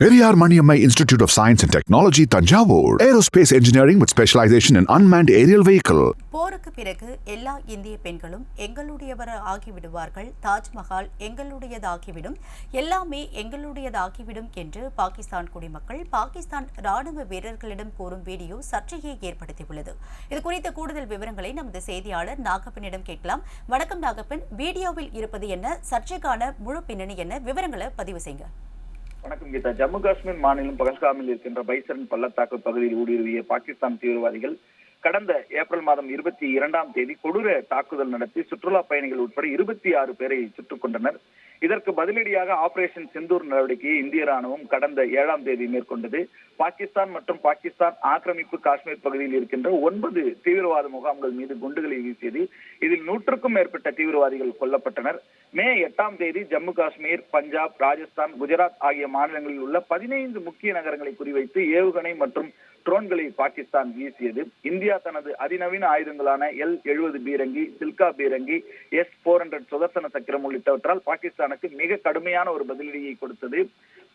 Periyar Maniammai institute of science and technology Thanjavur aerospace engineering with specialisation in unmanned aerial vehicle போருக்கு பிறகு எல்லா இந்திய பெண்களும் எங்களுடையவர் ஆகிவிடுவார்கள். தாஜ்மஹால் எங்களுடையதாகிவிடும். எல்லாமே எங்களுடையதாகிவிடும் என்று பாகிஸ்தான் குடிமக்கள் பாகிஸ்தான் ராணுவ வீரர்களிடம் கூறும் வீடியோ சர்ச்சையை ஏற்படுத்தியுள்ளது. இது குறித்த கூடுதல் விவரங்களை நமது செய்தியாளர் நாகப்பனிடம் கேட்கலாம். வணக்கம் நாகப்பன். வீடியோவில் இருப்பது என்ன? சர்ச்சைக்கான முழு பின்னணி என்ன? விவரங்களை பதிவு செய்யுங்க. வணக்கம் கீதா. ஜம்மு காஷ்மீர் மாநிலம் பகல்காமில் இருக்கின்ற பைசரன் பள்ளத்தாக்கு பகுதியில் ஊடுருவிய பாகிஸ்தான் தீவிரவாதிகள் கடந்த ஏப்ரல் மாதம் இருபத்தி இரண்டாம் தேதி கொடூர தாக்குதல் நடத்தி சுற்றுலா பயணிகள் உட்பட இருபத்தி ஆறு பேரை சுட்டுக் கொண்டனர் இதற்கு பதிலடியாக ஆபரேஷன் செந்தூர் நடவடிக்கையை இந்திய ராணுவம் கடந்த ஏழாம் தேதி மேற்கொண்டது. பாகிஸ்தான் மற்றும் பாகிஸ்தான் ஆக்கிரமிப்பு காஷ்மீர் பகுதியில் இருக்கின்ற ஒன்பது தீவிரவாத முகாம்கள் மீது குண்டுகளை வீசியது. இதில் நூற்றுக்கும் மேற்பட்ட தீவிரவாதிகள் கொல்லப்பட்டனர். மே எட்டாம் தேதி ஜம்மு காஷ்மீர் பஞ்சாப் ராஜஸ்தான் குஜராத் ஆகிய மாநிலங்களில் உள்ள பதினைந்து முக்கிய நகரங்களை குறிவைத்து ஏவுகணை மற்றும் ட்ரோன்களை பாகிஸ்தான் வீசியது. இந்தியா தனது அதிநவீன ஆயுதங்களான எல் எழுபது பீரங்கி சில்கா பீரங்கி எஸ் போர் ஹண்ட்ரட் சுதர்சன சக்கரம் உள்ளிட்டவற்றால் பாகிஸ்தானுக்கு மிக கடுமையான ஒரு பதிலடியை கொடுத்தது.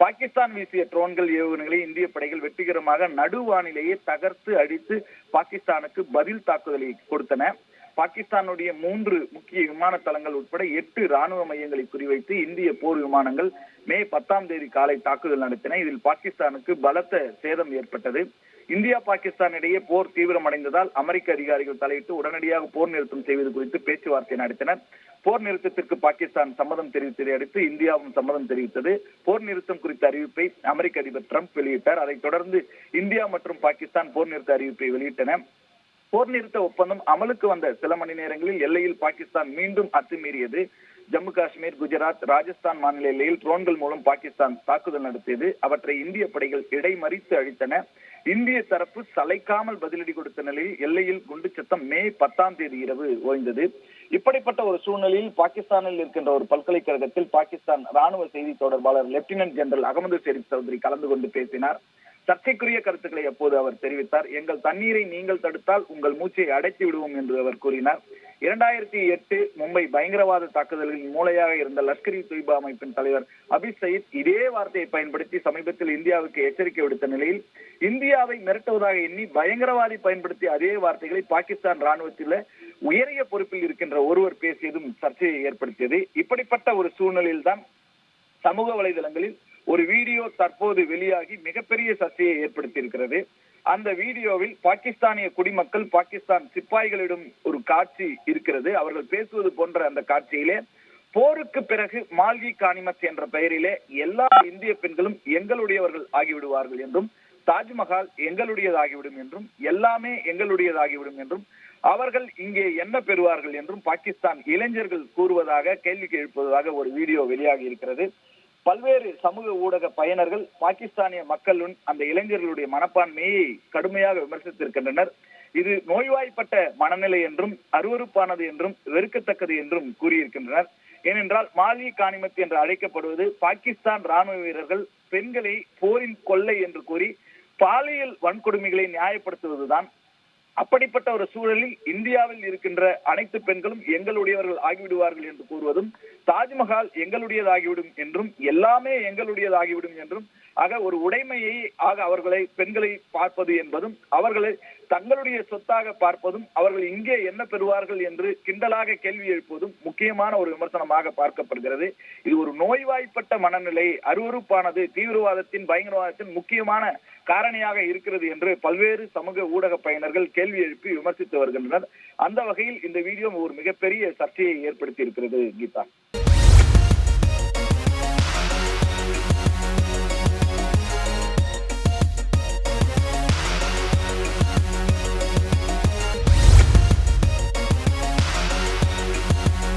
பாகிஸ்தான் வீசிய ட்ரோன்கள் ஏவுகணைகளை இந்திய படைகள் வெற்றிகரமாக நடுவானிலேயே தகர்த்து அடித்து பாகிஸ்தானுக்கு பதில் தாக்குதலை கொடுத்தன. பாகிஸ்தானுடைய மூன்று முக்கிய விமான தளங்கள் உட்பட எட்டு ராணுவ மையங்களை குறிவைத்து இந்திய போர் விமானங்கள் மே பத்தாம் தேதி காலை தாக்குதல் நடத்தின. இதில் பாகிஸ்தானுக்கு பலத்த சேதம் ஏற்பட்டது. இந்தியா பாகிஸ்தான் இடையே போர் தீவிரமடைந்ததால் அமெரிக்க அதிகாரிகள் தலையிட்டு உடனடியாக போர் நிறுத்தம் செய்வது குறித்து பேச்சுவார்த்தை நடத்தினர். போர் நிறுத்தத்திற்கு பாகிஸ்தான் சம்மதம் தெரிவித்ததை அடுத்து இந்தியாவும் சம்மதம் தெரிவித்தது. போர் நிறுத்தம் குறித்த அறிவிப்பை அமெரிக்க அதிபர் டிரம்ப் வெளியிட்டார். அதைத் தொடர்ந்து இந்தியா மற்றும் பாகிஸ்தான் போர் நிறுத்த அறிவிப்பை வெளியிட்டன. போர் நிறுத்த ஒப்பந்தம் அமலுக்கு வந்த சில மணி நேரங்களில் எல்லையில் பாகிஸ்தான் மீண்டும் அத்துமீறியது. ஜம்மு காஷ்மீர் குஜராத் ராஜஸ்தான் மாநில எல்லையில் ட்ரோன்கள் மூலம் பாகிஸ்தான் தாக்குதல் நடத்தியது. அவற்றை இந்திய படைகள் இடைமறித்து அழித்தன. இந்திய தரப்பு சளைக்காமல் பதிலடி கொடுத்த நிலையில் எல்லையில் குண்டு சத்தம் மே பத்தாம் தேதி இரவு ஓய்ந்தது. இப்படிப்பட்ட ஒரு சூழ்நிலையில் பாகிஸ்தானில் இருக்கின்ற ஒரு பல்கலைக்கழகத்தில் பாகிஸ்தான் ராணுவ செய்தி தொடர்பாளர் லெப்டினன்ட் ஜெனரல் அகமது ஷெரீப் சௌத்ரி கலந்து கொண்டு பேசினார். சர்ச்சைக்குரிய கருத்துக்களை அப்போது அவர் தெரிவித்தார். எங்கள் தண்ணீரை நீங்கள் தடுத்தால் உங்கள் மூச்சை அடைத்து விடுவோம் என்று அவர் கூறினார். இரண்டாயிரத்தி எட்டு மும்பை பயங்கரவாத தாக்குதல்களின் மூளையாக இருந்த லஷ்கர் இ தொய்பா அமைப்பின் தலைவர் அபிஸ் சயீத் இதே வார்த்தையை பயன்படுத்தி சமீபத்தில் இந்தியாவுக்கு எச்சரிக்கை விடுத்த நிலையில் இந்தியாவை மிரட்டுவதாக எண்ணி பயங்கரவாதி பயன்படுத்திய அதே வார்த்தைகளை பாகிஸ்தான் ராணுவத்தில் உயரிய பொறுப்பில் இருக்கின்ற ஒருவர் பேசியதும் சர்ச்சையை ஏற்படுத்தியது. இப்படிப்பட்ட ஒரு சூழ்நிலையில் தான் சமூக வலைதளங்களில் ஒரு வீடியோ தற்போது வெளியாகி மிகப்பெரிய சர்ச்சையை ஏற்படுத்தியிருக்கிறது. அந்த வீடியோவில் பாகிஸ்தானிய குடிமக்கள் பாகிஸ்தான் சிப்பாய்களிடம் ஒரு காட்சி இருக்கிறது. அவர்கள் பேசுவது போன்ற அந்த காட்சியிலே போருக்கு பிறகு மால்கி காணிமத் என்ற பெயரிலே எல்லா இந்திய பெண்களும் எங்களுடையவர்கள் ஆகிவிடுவார்கள் என்றும் தாஜ்மஹால் எங்களுடையதாகிவிடும் என்றும் எல்லாமே எங்களுடையதாகிவிடும் என்றும் அவர்கள் இங்கே என்ன பெறுவார்கள் என்றும் பாகிஸ்தான் இளைஞர்கள் கூறுவதாக கேள்விக்கு எழுப்புவதாக ஒரு வீடியோ வெளியாகி இருக்கிறது. பல்வேறு சமூக ஊடக பயனர்கள் பாகிஸ்தானிய மக்களுடன் அந்த இளைஞர்களுடைய மனப்பான்மையை கடுமையாக விமர்சித்திருக்கின்றனர். இது நோய்வாய்ப்பட்ட மனநிலை என்றும் அருவறுப்பானது என்றும் வெறுக்கத்தக்கது என்றும் கூறியிருக்கின்றனர். ஏனென்றால் மாலி காணிமத் என்று அழைக்கப்படுவது பாகிஸ்தான் ராணுவ வீரர்கள் பெண்களை போரின் கொள்ளை என்று கூறி பாலியல் வன்கொடுமைகளை நியாயப்படுத்துவதுதான் அப்படிப்பட்ட ஒரு சூழலில் இந்தியாவில் இருக்கின்ற அனைத்து பெண்களும் எங்களுடையவர்கள் ஆகிவிடுவார்கள் என்று கூறுவதும் தாஜ்மஹால் எங்களுடையதாகிவிடும் என்றும் எல்லாமே எங்களுடையதாகிவிடும் என்றும் ஆக ஒரு உடைமையை ஆக அவர்களை பெண்களை பார்ப்பது என்பதும் அவர்களை தங்களுடைய சொத்தாக பார்ப்பதும் அவர்கள் இங்கே என்ன பெறுவார்கள் என்று கிண்டலாக கேள்வி எழுப்புவதும் முக்கியமான ஒரு விமர்சனமாக பார்க்கப்படுகிறது. இது ஒரு நோய்வாய்ப்பட்ட மனநிலை அருவறுப்பானது தீவிரவாதத்தின் பயங்கரவாதத்தின் முக்கியமான காரணியாக இருக்கிறது என்று பல்வேறு சமூக ஊடக பயனர்கள் கேள்வி எழுப்பி விமர்சித்து வருகின்றனர். அந்த வகையில் இந்த வீடியோ ஒரு மிகப்பெரிய சர்ச்சையை ஏற்படுத்தி இருக்கிறது கீதா.